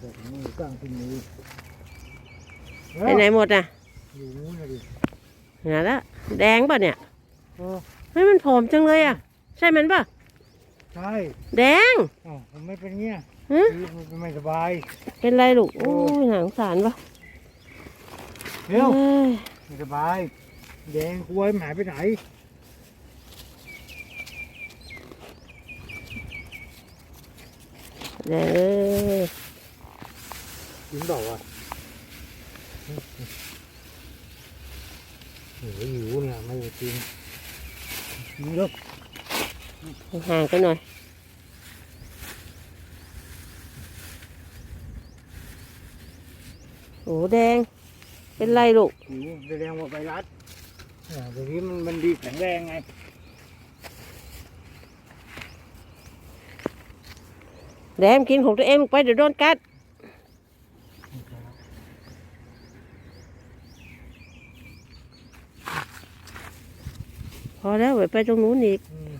เดี๋ยวมือกลางที่มือไปไหนหมดอะอยู่นู้นนะดิไหนละแดงป่ะเนี่ยเออเฮ้ยมันผอมจังเลยอะ ใช่มันป่ะ ใช่แดงอ้าวผมไม่เป็นเงี้ยฮะคือมันไม่สบาย เป็นไรลูกโอ้ยหนังสารป่ะเร็วเอ้ยไม่สบาย แดงกลัวมันหายไปไหนแดงเอ้ย กินเปล่าอะโอ้ยหิวเนี่ยไม่ได้กินนี่แล้วห่างกันหน่อยโอ้แดง เป็นไรลูกหิวแสดงว่าไวรัสอ่าเดี๋ยวนี้มันมันดีแข็งแรงไงแดงกินของตัวเองลงไปเดี๋ยวโดนกัด พอแล้วไปไปตรงนู้นอีกอืม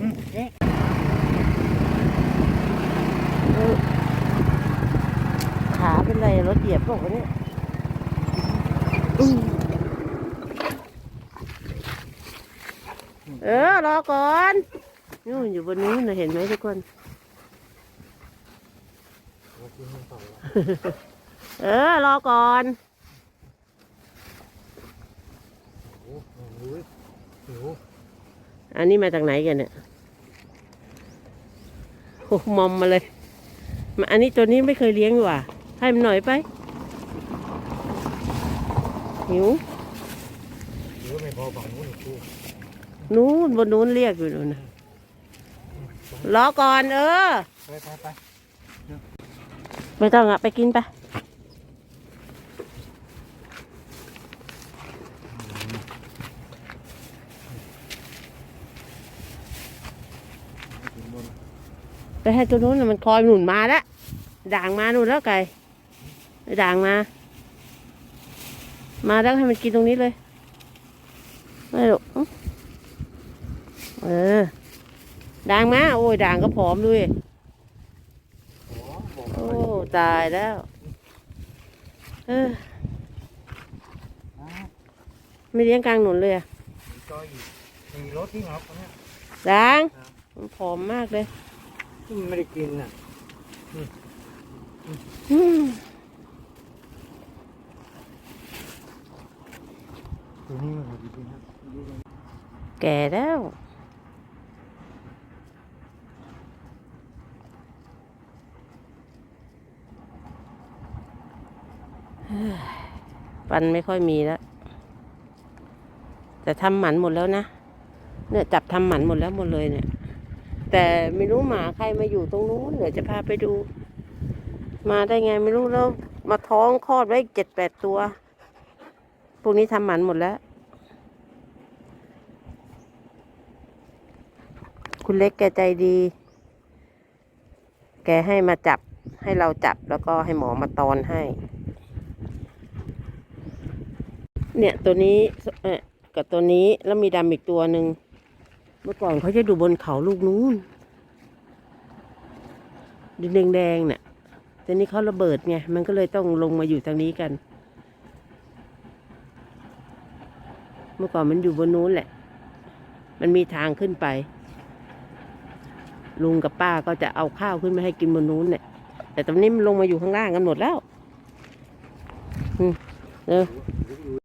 อืมเอ๊ะขาเป็นไรรถเหยียบบอกว่าวะเนี่ยอืมเออ รอก่อนนู่นอยู่บนนู้นนะเห็นไหมทุกคน เอากินมันเปล่าอะเออรอก่อนโอ้โหหิวหิว อันนี้มาจากไหนกันเนี่ยโอ้มอมมาเลยมาอันนี้ตัวนี้ไม่เคยเลี้ยงดีกว่าให้มันหน่อยไปหิวหิวไม่พอฝั่งนู้นอีกคู่นู้นบนนู้นเรียกอยู่นู่นนะรอก่อนเออ ไปไปไปไม่ต้องอะไปกินไป ถึงบน ไปให้ตัวนู้นน่ะมันคอยหนุนมาแล้วด่างมาหนุนแล้วไก่ไอ้ด่างมา มาแล้วให้มันกินตรงนี้เลยไม่หรอกอื้อเออด่างมาโอ้ยด่างก็ผอมด้วยขอบอกโอ้ตายแล้วเอออ่าไม่เลี้ยงกลางหนุนเลยอะมีจอยอีกมีรถที่งับเนี่ยด่าง มันผอมมากเลยที่มันไม่ได้กินน่ะอืมตัวนี้มันดีจริงครับแก่แล้วเฮ้ยฟันไม่ค่อยมีแล้ว แต่ทำหมันหมดแล้วนะ เนี่ยจับทำหมันหมดแล้วหมดเลยเนี่ย แต่ไม่รู้หมาใครมาอยู่ตรงนู้นเดี๋ยวจะพาไปดู มาได้ไงไม่รู้แล้ว มาท้องคลอดไว้เจ็ดแปดตัว พวกนี้ทำหมันหมดแล้ว คุณเล็กแกใจดี แกให้มาจับให้เราจับแล้วก็ให้หมอมาตอนให้ เนี่ยตัวนี้กับตัวนี้แล้วมีดำอีกตัวหนึ่ง เมื่อก่อนเขาจะดูบนเขาลูกนู้นดินแดงๆเนี่ยแต่นี้เขาระเบิดไง มันก็เลยต้องลงมาอยู่ทางนี้กัน เมื่อก่อนมันอยู่บนนู้นแหละ มันมีทางขึ้นไป ลุงกับป้าก็จะเอาข้าวขึ้นมาให้กินบนนู้นเนี่ย แต่ตอนนี้มันลงมาอยู่ข้างล่างกันหมดแล้ว อืมเออ